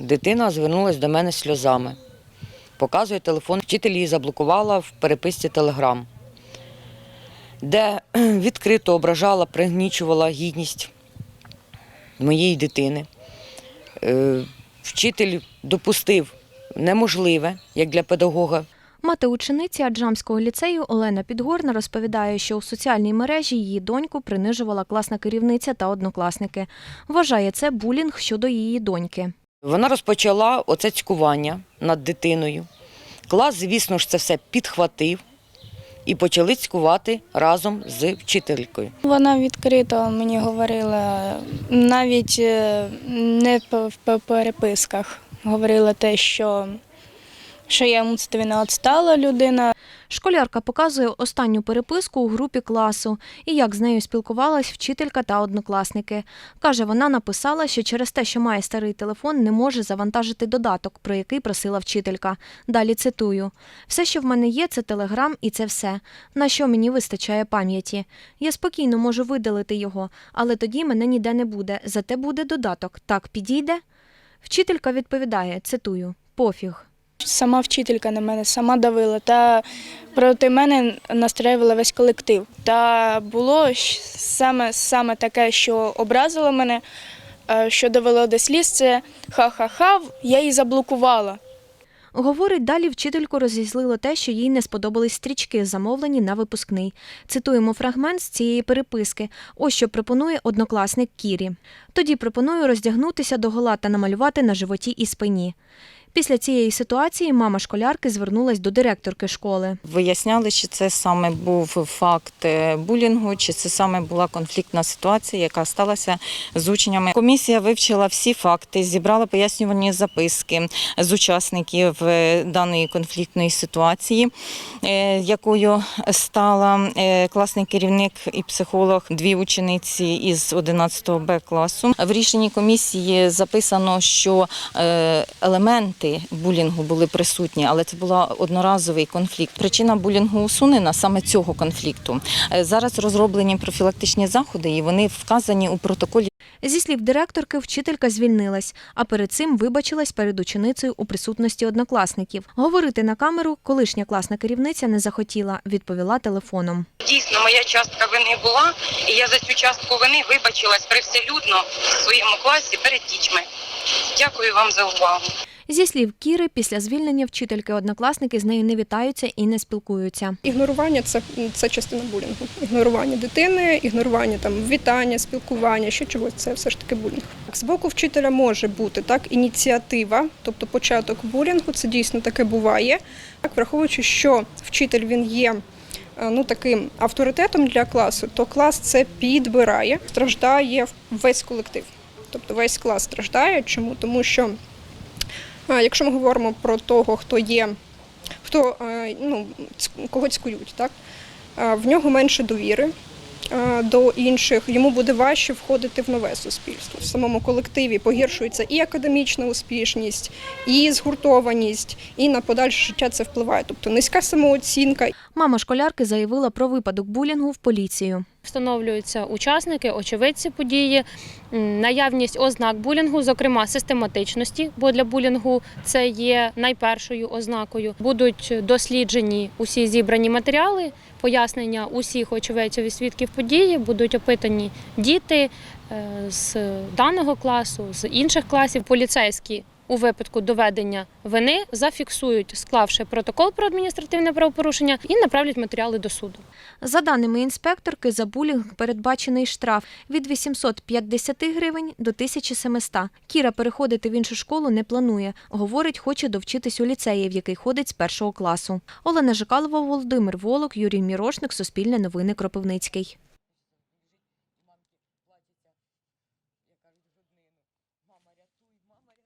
Дитина звернулася до мене сльозами. Показує телефон. Вчитель її заблокувала в переписці Телеграм, де відкрито ображала, пригнічувала гідність моєї дитини. Е, Вчитель допустив неможливе, як для педагога, Мати учениці Аджамського ліцею Олена Підгорна розповідає, що у соціальній мережі її доньку принижувала класна керівниця та однокласники. Вважає це булінг щодо її доньки. Вона розпочала оце цькування над дитиною. Клас, звісно ж, це все підхватив і почали цькувати разом з вчителькою. Вона відкрито мені говорила, навіть е, не в переписках. Говорила те, що, що я умственно відстала людина. Школярка показує останню переписку у групі класу і як з нею спілкувалась вчителька та однокласники. Каже, вона написала, що через те, що має старий телефон, не може завантажити додаток, про який просила вчителька. Далі цитую: все, що в мене є, це телеграм, і це все. На що мені вистачає пам'яті. Я спокійно можу видалити його, але тоді мене ніде не буде. Зате буде додаток. Так підійде? Вчителька відповідає: цитую: пофіг. Сама вчителька на мене сама давила та проти мене настраювала весь колектив. Та було саме, саме таке, що образило мене, е, що довело до сліз, це ха-ха-ха, я її заблокувала. Говорить, далі вчительку розізлило те, що їй не сподобались стрічки, замовлені на випускний. Цитуємо фрагмент з цієї переписки. Ось що пропонує однокласник Кірі. Тоді пропоную роздягнутися до гола та намалювати на животі і спині. Після цієї ситуації мама школярки звернулась до директорки школи. Виясняли, чи це саме був факт е, булінгу, чи це саме була конфліктна ситуація, яка сталася з учнями. Комісія вивчила всі факти, зібрала пояснювальні записки з учасників е, даної конфліктної ситуації, е, якою стала класний керівник і психолог, дві учениці із 11 Б класу. В рішенні комісії записано, що е, елементи булінгу були присутні, але це був одноразовий конфлікт. Причина булінгу усунена саме цього конфлікту. Е, Зараз розроблені профілактичні заходи, і вони вказані у протоколі. Зі слів директорки, вчителька звільнилась, а перед цим вибачилась перед ученицею у присутності однокласників. Говорити на камеру колишня класна керівниця не захотіла, відповіла телефоном. Дійсно, моя частка вини була, і я за цю частку вини вибачилась привселюдно в своєму класі перед дітьми. Дякую вам за увагу. Зі слів Кіри, після звільнення вчительки однокласники з нею не вітаються і не спілкуються. Ігнорування це, це частина булінгу. Ігнорування дитини, ігнорування там вітання, спілкування, що чогось це все ж таки булінг. З боку вчителя може бути так ініціатива, тобто початок булінгу, це дійсно таке буває. Так, враховуючи, що вчитель він є. е, Ну, таким авторитетом для класу, то клас це підбирає, страждає весь колектив. Тобто весь клас страждає. Чому? Тому що Якщо ми говоримо про того, хто є, хто е, ну, кого цькують, так? в нього менше довіри до інших, йому буде важче входити в нове суспільство. В самому колективі погіршується і академічна успішність, і згуртованість, і на подальше життя це впливає. Тобто низька самооцінка Мама школярки заявила про випадок булінгу в поліцію. Встановлюються учасники, очевидці події, наявність ознак булінгу, зокрема систематичності, бо для булінгу це є найпершою ознакою. Будуть досліджені усі зібрані матеріали, пояснення усіх очевидців і свідків події, будуть опитані діти е, з даного класу, з інших класів. Поліцейські у випадку доведення вини зафіксують, склавши протокол про адміністративне правопорушення і направлять матеріали до суду. За даними інспекторки, за булінг передбачений штраф від 850 гривень до 1700. Кіра переходити в іншу школу не планує. Говорить, хоче довчитись у ліцеї, в який ходить з першого класу. Олена Жикалова, Володимир Волок, Юрій Мірошник, Суспільне новини Кропивницький.